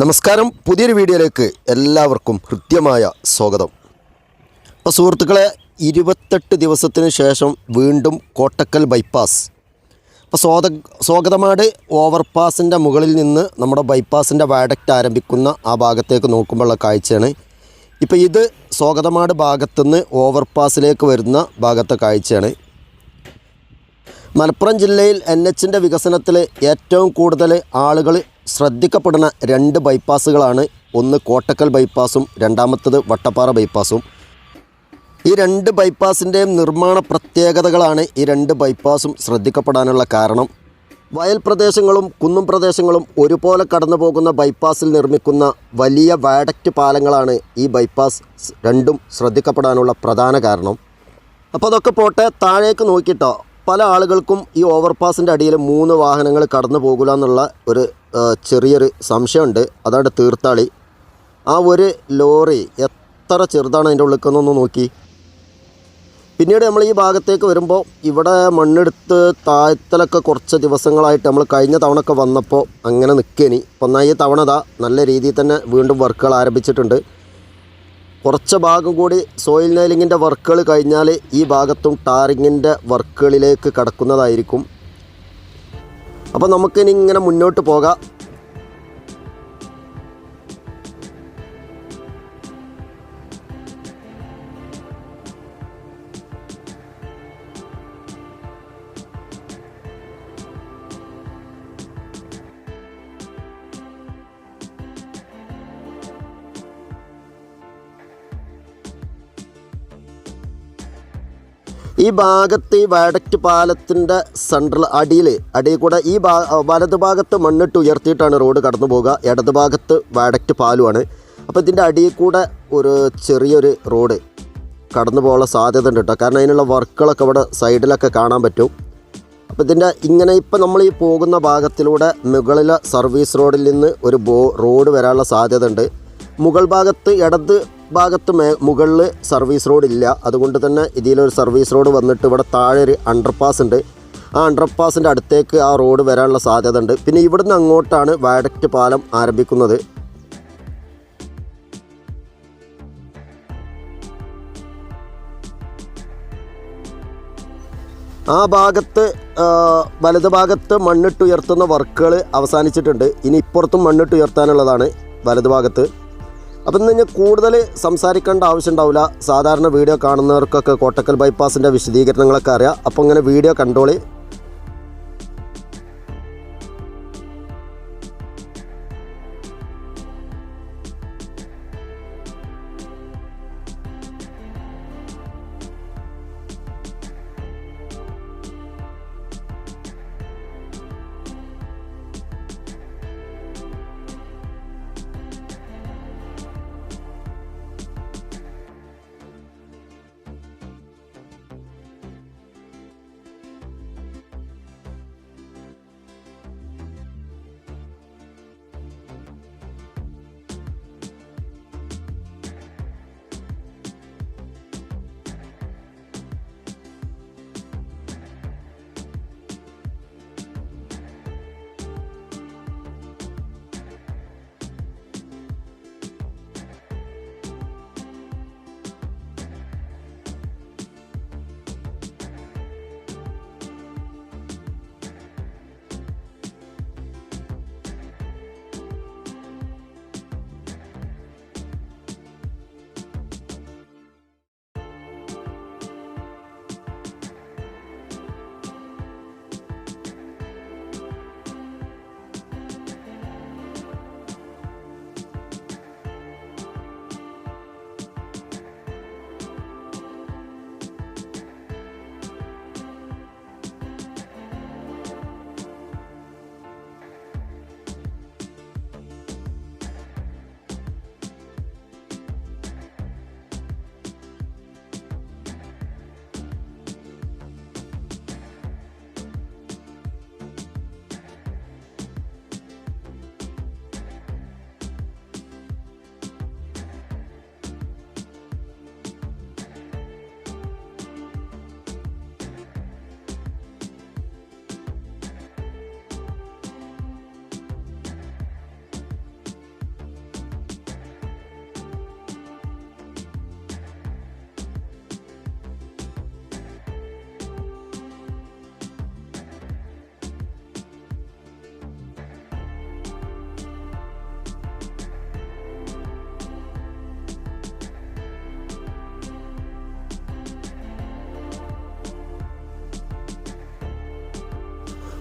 നമസ്കാരം. പുതിയൊരു വീഡിയോയിലേക്ക് എല്ലാവർക്കും ഹൃദ്യമായ സ്വാഗതം. അപ്പോൾ സുഹൃത്തുക്കളെ ഇരുപത്തെട്ട് ദിവസത്തിന് ശേഷം വീണ്ടും കോട്ടക്കൽ ബൈപ്പാസ് അപ്പോൾ സ്വാത സ്വാഗതമാട് ഓവർപാസിന്റെ മുകളിൽ നിന്ന് നമ്മുടെ ബൈപ്പാസിന്റെ വാഡക്റ്റ് ആരംഭിക്കുന്ന ആ ഭാഗത്തേക്ക് നോക്കുമ്പോഴുള്ള കാഴ്ചയാണ്. ഇപ്പോൾ ഇത് സ്വാഗതമാട് ഭാഗത്തുനിന്ന് ഓവർപാസിലേക്ക് വരുന്ന ഭാഗത്തെ കാഴ്ചയാണ്. മലപ്പുറം ജില്ലയിൽ എൻ എച്ചിന്റെ വികസനത്തിൽ ഏറ്റവും കൂടുതൽ ആളുകൾ ശ്രദ്ധിക്കപ്പെടുന്ന രണ്ട് ബൈപ്പാസുകളാണ്. ഒന്ന് കോട്ടക്കൽ ബൈപ്പാസും രണ്ടാമത്തത് വട്ടപ്പാറ ബൈപ്പാസും. ഈ രണ്ട് ബൈപ്പാസിന്റെയും നിർമ്മാണ പ്രത്യേകതകളാണ് ഈ രണ്ട് ബൈപ്പാസും ശ്രദ്ധിക്കപ്പെടാനുള്ള കാരണം. വയൽ പ്രദേശങ്ങളും കുന്നും പ്രദേശങ്ങളും ഒരുപോലെ കടന്നു പോകുന്ന ബൈപ്പാസിൽ നിർമ്മിക്കുന്ന വലിയ വാഡക്റ്റ് പാലങ്ങളാണ് ഈ ബൈപ്പാസ് രണ്ടും ശ്രദ്ധിക്കപ്പെടാനുള്ള പ്രധാന കാരണം. അപ്പോൾ അതൊക്കെ പോട്ടെ താഴേക്ക് നോക്കിയിട്ടോ പല ആളുകൾക്കും ഈ ഓവർപാസിന്റെ അടിയിൽ മൂന്ന് വാഹനങ്ങൾ കടന്നു പോകില്ല എന്നുള്ള ഒരു ചെറിയൊരു സംശയമുണ്ട്. അതാണ് തീർത്താളി ആ ഒരു ലോറി എത്ര ചെറുതാണ് അതിന്റെ ഉള്ളിൽ നോക്കി. പിന്നീട് നമ്മൾ ഈ ഭാഗത്തേക്ക് വരുമ്പോൾ ഇവിടെ മണ്ണെടുത്ത് താഴ്ത്തലൊക്കെ കുറച്ച് ദിവസങ്ങളായിട്ട് നമ്മൾ കഴിഞ്ഞ തവണ ഒക്കെ വന്നപ്പോൾ അങ്ങനെ നിൽക്കേനി. എന്നാൽ ഈ തവണ നല്ല രീതിയിൽ തന്നെ വീണ്ടും വർക്കുകൾ ആരംഭിച്ചിട്ടുണ്ട്. കുറച്ച് ഭാഗം കൂടി സോയിൽ നൈലിങ്ങിന്റെ വർക്കുകൾ കഴിഞ്ഞാൽ ഈ ഭാഗത്തും ടാറിങ്ങിന്റെ വർക്കുകളിലേക്ക് കടക്കുന്നതായിരിക്കും. അപ്പോൾ നമുക്കിനി ഇങ്ങനെ മുന്നോട്ട് പോകാം. ഈ ഭാഗത്ത് ഈ വടക്ക് പാലത്തിന്റെ സെൻട്രൽ അടിയിൽ അടിയിൽ കൂടെ ഈ ഭാ ഭാഗത്ത് മണ്ണിട്ട് ഉയർത്തിയിട്ടാണ് റോഡ് കടന്നു പോകുക ഇടത് ഭാഗത്ത് വടക്ക് പാലുമാണ്. അപ്പോൾ ഇതിന്റെ അടിയിൽ കൂടെ ഒരു ചെറിയൊരു റോഡ് കടന്നു പോകാനുള്ള സാധ്യത ഉണ്ട് കേട്ടോ. കാരണം അതിനുള്ള വർക്കുകളൊക്കെ ഇവിടെ സൈഡിലൊക്കെ കാണാൻ പറ്റും. അപ്പോൾ ഇതിന്റെ ഇങ്ങനെ ഇപ്പം നമ്മൾ ഈ പോകുന്ന ഭാഗത്തിലൂടെ മുകളിലെ സർവീസ് റോഡിൽ നിന്ന് ഒരു ബോ റോഡ് വരാനുള്ള സാധ്യത ഉണ്ട്. മുകൾ ഭാഗത്ത് ഇടത് ഭാഗത്ത് മേ മുകളിൽ സർവീസ് റോഡ് ഇല്ല. അതുകൊണ്ട് തന്നെ ഇതിലൊരു സർവീസ് റോഡ് വന്നിട്ട് ഇവിടെ താഴെ ഒരു അണ്ടർപാസ് ഉണ്ട്. ആ അണ്ടർപാസിന്റെ അടുത്തേക്ക് ആ റോഡ് വരാനുള്ള സാധ്യത ഉണ്ട്. പിന്നെ ഇവിടുന്ന് അങ്ങോട്ടാണ് വാഡക്റ്റ് പാലം ആരംഭിക്കുന്നത്. ആ ഭാഗത്ത് വലത് ഭാഗത്ത് മണ്ണിട്ട് ഉയർത്തുന്ന വർക്കുകൾ അവസാനിച്ചിട്ടുണ്ട്. ഇനി ഇപ്പുറത്തും മണ്ണിട്ട് ഉയർത്താനുള്ളതാണ് വലത് ഭാഗത്ത്. ഇന്ന് ഞാൻ കൂടുതൽ സംസാരിക്കേണ്ട ആവശ്യം ഉണ്ടാവില്ല സാധാരണ വീഡിയോ കാണുന്നവർക്കൊക്കെ കോട്ടക്കൽ ബൈപ്പാസിന്റെ വിശദീകരണങ്ങളൊക്കെ അറിയാം. അപ്പോൾ ഇങ്ങനെ വീഡിയോ കണ്ടോളി.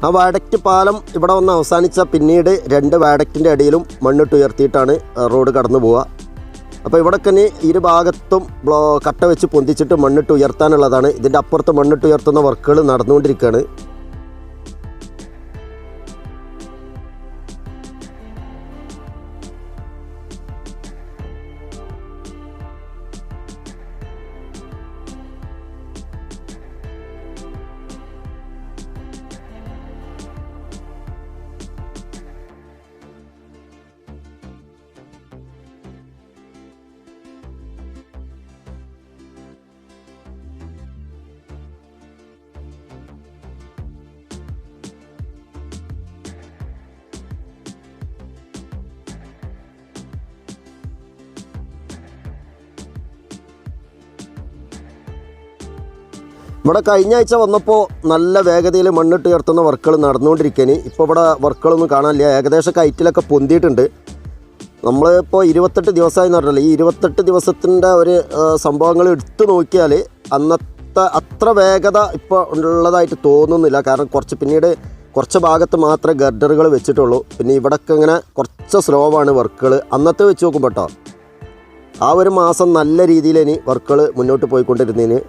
ആ വാഡക്റ്റ് പാലം ഇവിടെ വന്ന് അവസാനിച്ച പിന്നീട് രണ്ട് വാഡക്റ്റിന്റെ ഇടയിലും മണ്ണിട്ട് ഉയർത്തിയിട്ടാണ് റോഡ് കടന്നു പോവുക. അപ്പോൾ ഇവിടെ തന്നെ ഇരു ഭാഗത്തും ബ്ലോ കട്ട വെച്ച് പൊന്തിച്ചിട്ട് മണ്ണിട്ട് ഉയർത്താനുള്ളതാണ്. ഇതിന്റെ അപ്പുറത്ത് മണ്ണിട്ട് ഉയർത്തുന്ന വർക്കുകൾ നടന്നുകൊണ്ടിരിക്കുകയാണ്. ഇവിടെ കഴിഞ്ഞ ആഴ്ച വന്നപ്പോൾ നല്ല വേഗതയിൽ മണ്ണിട്ട് ഉയർത്തുന്ന വർക്കുകൾ നടന്നുകൊണ്ടിരിക്കുകയാണ് ഇപ്പോൾ ഇവിടെ വർക്കുകളൊന്നും കാണാനില്ല. ഏകദേശം കയറ്റിലൊക്കെ പൊന്തിയിട്ടുണ്ട്. നമ്മളിപ്പോൾ ഇരുപത്തെട്ട് ദിവസമായി എന്ന് പറഞ്ഞാൽ ഈ ഇരുപത്തെട്ട് ദിവസത്തിന്റെ ഒരു സംഭവങ്ങൾ എടുത്തു നോക്കിയാൽ അന്നത്തെ അത്ര വേഗത ഇപ്പോൾ ഉള്ളതായിട്ട് തോന്നുന്നില്ല. കാരണം കുറച്ച് പിന്നീട് കുറച്ച് ഭാഗത്ത് മാത്രമേ ഗർഡറുകൾ വെച്ചിട്ടുള്ളൂ. പിന്നെ ഇവിടൊക്കെ ഇങ്ങനെ കുറച്ച് സ്ലോ ആണ് വർക്കുകൾ. അന്നത്തെ വെച്ച് നോക്കുമ്പോൾ ആ ഒരു മാസം നല്ല രീതിയിൽ ഇനി വർക്കുകൾ മുന്നോട്ട് പോയിക്കൊണ്ടിരുന്നതിന്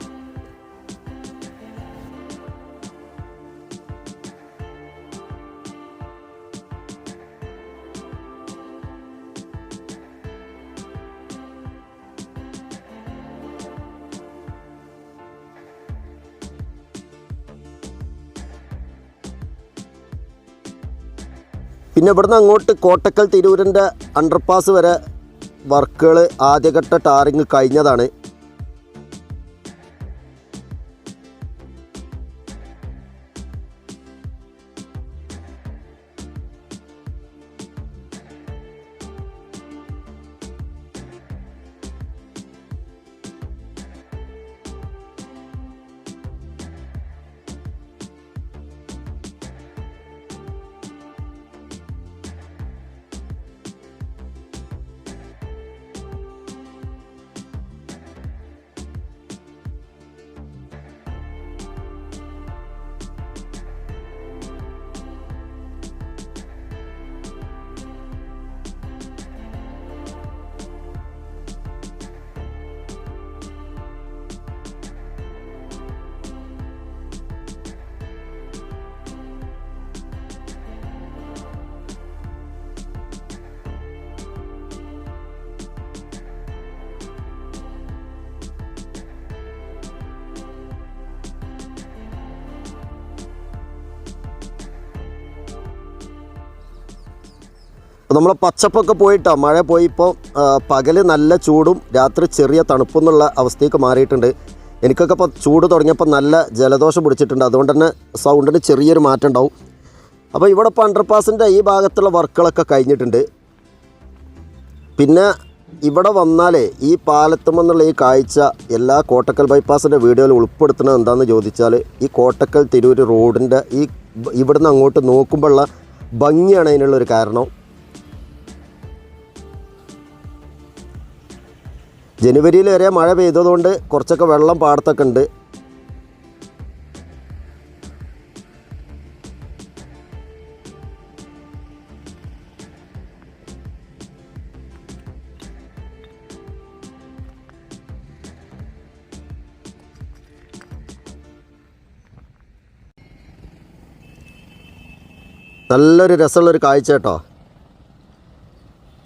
പിന്നെ ഇവിടുന്ന് അങ്ങോട്ട് കോട്ടക്കൽ തിരൂരിന്റെ അണ്ടർപാസ് വരെ വർക്കുകൾ ആദ്യഘട്ട ടാറിങ് കഴിഞ്ഞതാണ്. നമ്മൾ പച്ചപ്പൊക്കെ പോയിട്ടാ. മഴ പോയി ഇപ്പോൾ പകൽ നല്ല ചൂടും രാത്രി ചെറിയ തണുപ്പും എന്നുള്ള അവസ്ഥയൊക്കെ മാറിയിട്ടുണ്ട്. എനിക്കൊക്കെ ഇപ്പോൾ ചൂട് തുടങ്ങിയപ്പോൾ നല്ല ജലദോഷം പിടിച്ചിട്ടുണ്ട്. അതുകൊണ്ട് തന്നെ സൗണ്ടിന് ചെറിയൊരു മാറ്റം ഉണ്ടാവും. അപ്പോൾ ഇവിടെ ഇപ്പോൾ അണ്ടർപാസിന്റെ ഈ ഭാഗത്തുള്ള വർക്കുകളൊക്കെ കഴിഞ്ഞിട്ടുണ്ട്. പിന്നെ ഇവിടെ വന്നാലേ ഈ പാലത്തുമെന്നുള്ള ഈ കാഴ്ച എല്ലാ കോട്ടക്കൽ ബൈപ്പാസിന്റെ വീഡിയോയിൽ ഉൾപ്പെടുത്തുന്നത് എന്താണെന്ന് ചോദിച്ചാൽ ഈ കോട്ടക്കൽ തിരൂർ റോഡിന്റെ ഈ ഇവിടുന്ന് അങ്ങോട്ട് നോക്കുമ്പോഴുള്ള ഭംഗിയാണ് അതിനുള്ളൊരു കാരണം. ജനുവരിയിൽ വരെ മഴ പെയ്തതുകൊണ്ട് കുറച്ചൊക്കെ വെള്ളം പാടത്തൊക്കെ ഉണ്ട്. നല്ലൊരു രസമുള്ളൊരു കാഴ്ച കേട്ടോ.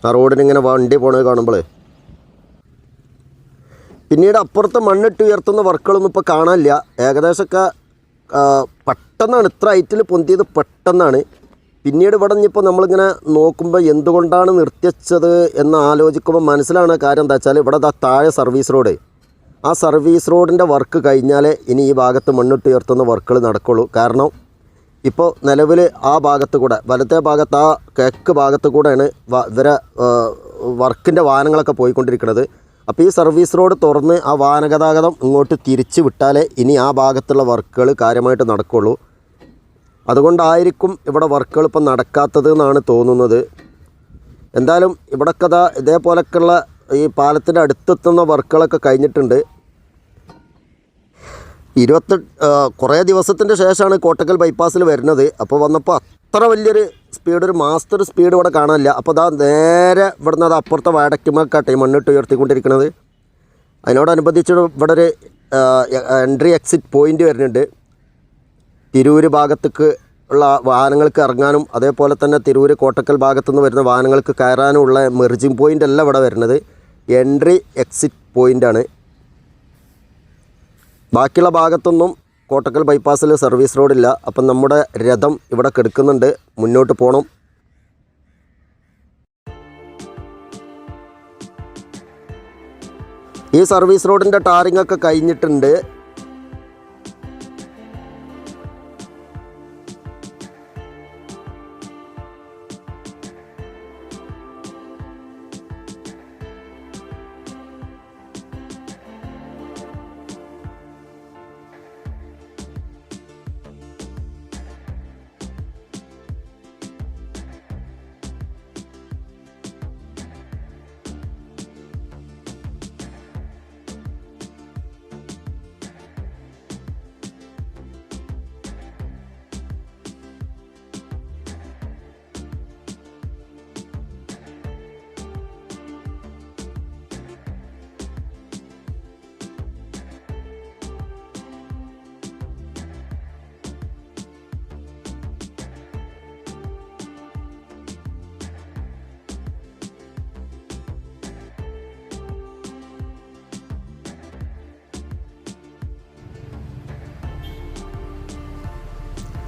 ആ റോഡിനിങ്ങനെ വണ്ടി പോണത് കാണുമ്പോൾ പിന്നീട് അപ്പുറത്ത് മണ്ണിട്ട് ഉയർത്തുന്ന വർക്കുകളൊന്നും ഇപ്പോൾ കാണാനില്ല. ഏകദേശമൊക്കെ പെട്ടെന്നാണ്. ഇത്ര ഹൈറ്റിൽ പൊന്തിയത് പെട്ടെന്നാണ്. പിന്നീട് ഇവിടെ ഇനിയിപ്പോൾ നമ്മളിങ്ങനെ നോക്കുമ്പോൾ എന്തുകൊണ്ടാണ് നിർത്തിച്ചത് എന്ന് ആലോചിക്കുമ്പോൾ മനസ്സിലാണ് കാര്യം എന്താ വെച്ചാൽ ഇവിടെ ദാ താഴെ സർവീസ് റോഡ്. ആ സർവീസ് റോഡിന്റെ വർക്ക് കഴിഞ്ഞാലേ ഇനി ഈ ഭാഗത്ത് മണ്ണിട്ട് ഉയർത്തുന്ന വർക്കുകൾ നടക്കുള്ളൂ. കാരണം ഇപ്പോൾ നിലവിൽ ആ ഭാഗത്ത് കൂടെ വലത്തെ ഭാഗത്ത് ആ കിഴക്ക് ഭാഗത്ത് കൂടെയാണ് ഇവരെ വർക്കിന്റെ വാഹനങ്ങളൊക്കെ പോയിക്കൊണ്ടിരിക്കുന്നത്. അപ്പോൾ ഈ സർവീസ് റോഡ് തുറന്ന് ആ വാഹനഗതാഗതം ഇങ്ങോട്ട് തിരിച്ച് വിട്ടാലേ ഇനി ആ ഭാഗത്തുള്ള വർക്കുകൾ കാര്യമായിട്ട് നടക്കുള്ളൂ. അതുകൊണ്ടായിരിക്കും ഇവിടെ വർക്കുകൾ ഇപ്പം നടക്കാത്തത് എന്നാണ് തോന്നുന്നത്. എന്തായാലും ഇവിടൊക്കെ കഥ ഇതേപോലൊക്കെയുള്ള ഈ പാലത്തിന്റെ അടുത്തെത്തുന്ന വർക്കുകളൊക്കെ കഴിഞ്ഞിട്ടുണ്ട്. ഇരുപത്തി കുറേ ദിവസത്തിന്റെ ശേഷമാണ് കോട്ടക്കൽ ബൈപ്പാസിൽ വരുന്നത്. അപ്പോൾ വന്നപ്പോൾ അത്ര വലിയൊരു സ്പീഡ് ഒരു മാസ്റ്റർ സ്പീഡ് ഇവിടെ കാണാനില്ല. അപ്പോൾ അതാ നേരെ ഇവിടുന്ന് അത് അപ്പുറത്തെ വാടക്കുമക്കാട്ടെ മണ്ണിട്ട് ഉയർത്തിക്കൊണ്ടിരിക്കുന്നത് അതിനോടനുബന്ധിച്ച് ഇവിടെ ഒരു എൻട്രി എക്സിറ്റ് പോയിന്റ് വരുന്നുണ്ട്. തിരൂര് ഭാഗത്തേക്ക് ഉള്ള വാഹനങ്ങൾക്ക് ഇറങ്ങാനും അതേപോലെ തന്നെ തിരൂര് കോട്ടക്കൽ ഭാഗത്തു നിന്ന് വരുന്ന വാഹനങ്ങൾക്ക് കയറാനുമുള്ള മെർജിങ് പോയിന്റ് അല്ല ഇവിടെ വരുന്നത്. എൻട്രി എക്സിറ്റ് പോയിന്റാണ് ബാക്കിയുള്ള ഭാഗത്തൊന്നും കോട്ടക്കൽ ബൈപ്പാസിൽ സർവീസ് റോഡില്ല. അപ്പം നമ്മുടെ രഥം ഇവിടെ കിടക്കുന്നുണ്ട്. മുന്നോട്ട് പോകണം ഈ സർവീസ് റോഡിന്റെ ടാറിംഗ് ഒക്കെ കഴിഞ്ഞിട്ടുണ്ട്.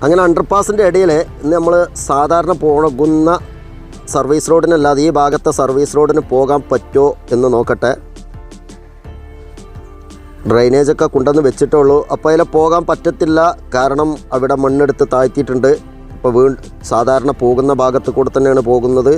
അങ്ങനെ അണ്ടർപാസിന്റെ ഇടയിൽ നമ്മൾ സാധാരണ പോകുന്ന സർവീസ് റോഡിനല്ലാതെ ഈ ഭാഗത്തെ സർവീസ് റോഡിന് പോകാൻ പറ്റുമോ എന്ന് നോക്കട്ടെ. ഡ്രൈനേജൊക്കെ കൊണ്ടുവന്ന് വെച്ചിട്ടുള്ളൂ അപ്പോൾ അതിൽ പോകാൻ പറ്റത്തില്ല. കാരണം അവിടെ മണ്ണെടുത്ത് താഴ്ത്തിയിട്ടുണ്ട്. ഇപ്പോൾ വീ സാധാരണ പോകുന്ന ഭാഗത്ത് കൂടെ തന്നെയാണ് പോകുന്നത്.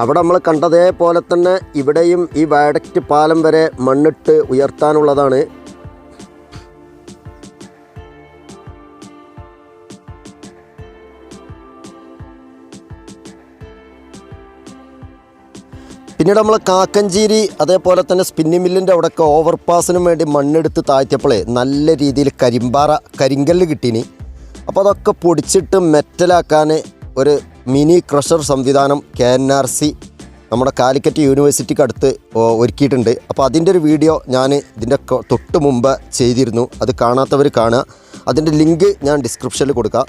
അവിടെ നമ്മൾ കണ്ടതേപോലെ തന്നെ ഇവിടെയും ഈ വയഡക്റ്റ് പാലം വരെ മണ്ണിട്ട് ഉയർത്താനുള്ളതാണ്. പിന്നീട് നമ്മൾ കാക്കഞ്ചേരി അതേപോലെ തന്നെ സ്പിന്നി മില്ലിന്റെ അവിടെയൊക്കെ ഓവർപാസിനും വേണ്ടി മണ്ണെടുത്ത് താഴ്ത്തിയപ്പോഴേ നല്ല രീതിയിൽ കരിമ്പാറ കരിങ്കല്ല് കിട്ടീനി. അപ്പോൾ അതൊക്കെ പൊടിച്ചിട്ട് മെറ്റലാക്കാൻ ഒരു മിനി ക്രഷർ സംവിധാനം കെ എൻ ആർ സി നമ്മുടെ കാലിക്കറ്റ് യൂണിവേഴ്സിറ്റിക്ക് അടുത്ത് ഒരുക്കിയിട്ടുണ്ട്. അപ്പോൾ അതിന്റെ ഒരു വീഡിയോ ഞാൻ ഇതിന്റെ തൊട്ട് മുമ്പ് ചെയ്തിരുന്നു. അത് കാണാത്തവർ കാണുക. അതിന്റെ ലിങ്ക് ഞാൻ ഡിസ്ക്രിപ്ഷനിൽ കൊടുക്കാം.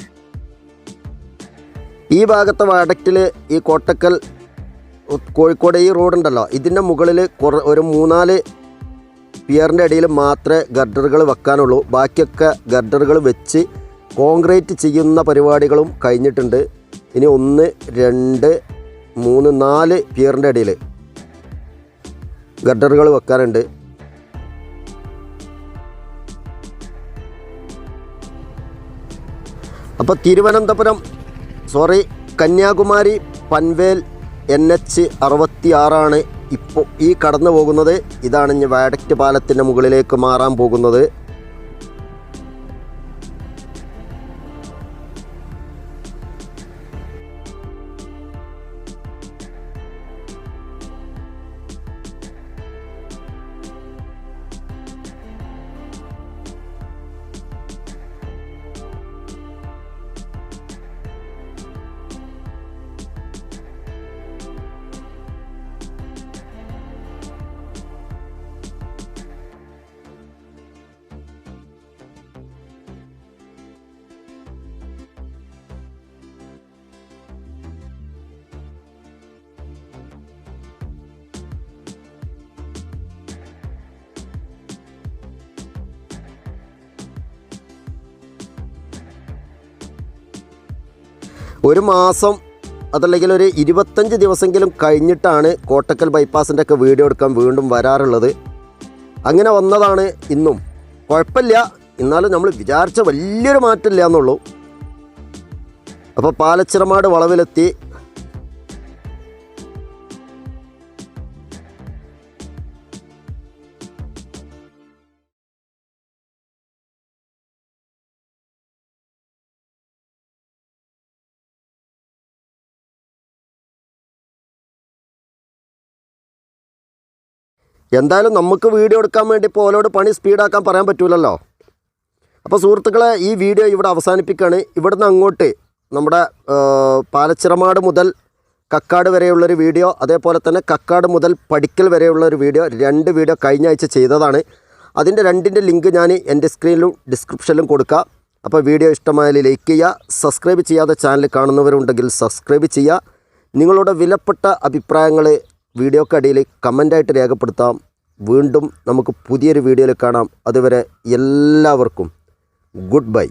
ഈ ഭാഗത്തെ വടക്കിൽ ഈ കോട്ടക്കൽ കോഴിക്കോട് ഈ റോഡുണ്ടല്ലോ. ഇതിന്റെ മുകളിൽ കുറ ഒരു മൂന്നാൽ പിയറിന്റെ ഇടയിൽ മാത്രമേ ഗർഡറുകൾ വെക്കാനുള്ളൂ. ബാക്കിയൊക്കെ ഗർഡറുകൾ വെച്ച് കോൺക്രീറ്റ് ചെയ്യുന്ന പരിപാടികളും കഴിഞ്ഞിട്ടുണ്ട്. ഇനി ഒന്ന് രണ്ട് മൂന്ന് നാല് പിയറിന്റെ ഇടയിൽ ഗഡറുകൾ വെക്കാറുണ്ട് അപ്പോൾ Thiruvananthapuram sorry Kanyakumari Panvel N H അറുപത്തി ആറാണ് ഇപ്പോൾ ഈ കടന്നു പോകുന്നത് ഇതാണ് ഇനി വാഡക്റ്റ് പാലത്തിന്റെ മുകളിലേക്ക് മാറാൻ പോകുന്നത്. ഒരു മാസം അതല്ലെങ്കിൽ ഒരു ഇരുപത്തഞ്ച് ദിവസമെങ്കിലും കഴിഞ്ഞിട്ടാണ് കോട്ടക്കൽ ബൈപ്പാസിന്റെ ഒക്കെ വീഡിയോ എടുക്കാൻ വീണ്ടും വരാറുള്ളത്. അങ്ങനെ വന്നതാണ് ഇന്നും. കുഴപ്പമില്ല. എന്നാലും നമ്മൾ വിചാരിച്ച വലിയൊരു മാറ്റമില്ല എന്നുള്ളൂ. അപ്പോൾ പാലച്ചിറമാട് വളവിലെത്തി. എന്തായാലും നമുക്ക് വീഡിയോ എടുക്കാൻ വേണ്ടി പോലോട് പണി സ്പീഡാക്കാൻ പറയാൻ പറ്റൂലല്ലോ. അപ്പോൾ സുഹൃത്തുക്കളെ ഈ വീഡിയോ ഇവിടെ അവസാനിപ്പിക്കുകയാണ് ഇവിടുന്ന് അങ്ങോട്ട് നമ്മുടെ പാലച്ചിറമാട് മുതൽ കക്കാട് വരെയുള്ളൊരു വീഡിയോ അതേപോലെ തന്നെ കക്കാട് മുതൽ പടിക്കൽ വരെയുള്ളൊരു വീഡിയോ രണ്ട് വീഡിയോ കഴിഞ്ഞ ആഴ്ച ചെയ്തതാണ്. അതിന്റെ രണ്ടിന്റെ ലിങ്ക് ഞാൻ എന്റെ സ്ക്രീനിലും ഡിസ്ക്രിപ്ഷനിലും കൊടുക്കുക അപ്പോൾ വീഡിയോ ഇഷ്ടമായാൽ ലൈക്ക് ചെയ്യുക സബ്സ്ക്രൈബ് ചെയ്യാത്ത ചാനൽ കാണുന്നവരുണ്ടെങ്കിൽ സബ്സ്ക്രൈബ് ചെയ്യുക. നിങ്ങളുടെ വിലപ്പെട്ട അഭിപ്രായങ്ങൾ വീഡിയോക്കടിയിൽ കമന്റായിട്ട് രേഖപ്പെടുത്താം. വീണ്ടും നമുക്ക് പുതിയൊരു വീഡിയോയിൽ കാണാം. അതുവരെ എല്ലാവർക്കും ഗുഡ് ബൈ.